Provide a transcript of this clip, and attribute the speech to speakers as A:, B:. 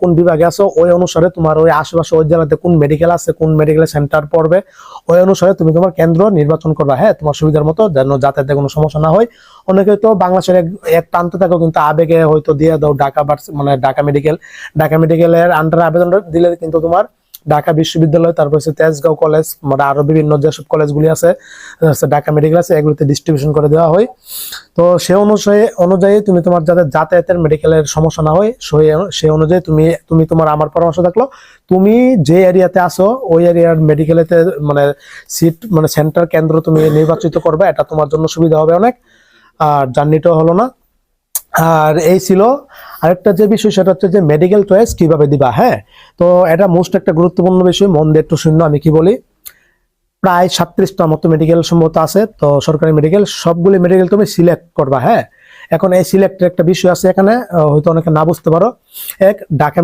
A: কোন বিভাগে আছো, ওই অনুসারে তোমার ওই আশেপাশে ওই জেলাতে কোন মেডিকেল আছে, কোন মেডিকেল সেন্টার পড়বে, ওই অনুসারে তুমি তোমার কেন্দ্র নির্বাচন করবা। হ্যাঁ তোমার সুবিধার মতো যেন যাতায়াতে কোনো সমস্যা না হয়। অনেকে তো বাংলাদেশের এক- প্রান্ত থাকো, কিন্তু আবেগে হয়তো দিয়ে দাও ঢাকা মানে ঢাকা মেডিকেল ঢাকা মেডিকেলের আন্ডারে আবেদন দিলে কিন্তু তোমার ঢাকা বিশ্ববিদ্যালয়, তারপর হচ্ছে তেজগাঁও কলেজ মানে আরও বিভিন্ন যেসব কলেজগুলি আছে ঢাকা মেডিকেল আছে, এগুলোতে ডিস্ট্রিবিউশন করে দেওয়া হয়। তো সে অনুসারে, অনুযায়ী তুমি তোমার যাতে যাতায়াতের মেডিকেলের সমস্যা না হয় সেই অনুযায়ী তুমি তুমি তোমার আমার পরামর্শ থাকল। তুমি যে এরিয়াতে আসো ওই এরিয়ার মেডিকেলেতে মানে সিট মানে সেন্টার কেন্দ্র তুমি নির্বাচিত করবে, এটা তোমার জন্য সুবিধা হবে অনেক। আর জার্নিটাও হলো না। আর এই ছিল আরেকটা যে বিষয়, সেটা হচ্ছে যে মেডিকেল চয়েস কীভাবে দিবা হ্যাঁ? তো এটা মোস্ট একটা গুরুত্বপূর্ণ বিষয়, মন দেড় একটু শূন্য আমি কি বলি? প্রায় সাতত্রিশটা মতো মেডিকেল সম্ভবত আছে, তো সরকারি মেডিকেল সবগুলি মেডিকেল তুমি সিলেক্ট করবা হ্যাঁ? এখন এই সিলেক্টের একটা বিষয় আছে এখানে হয়তো অনেকে না বুঝতে পারো। এক, ঢাকা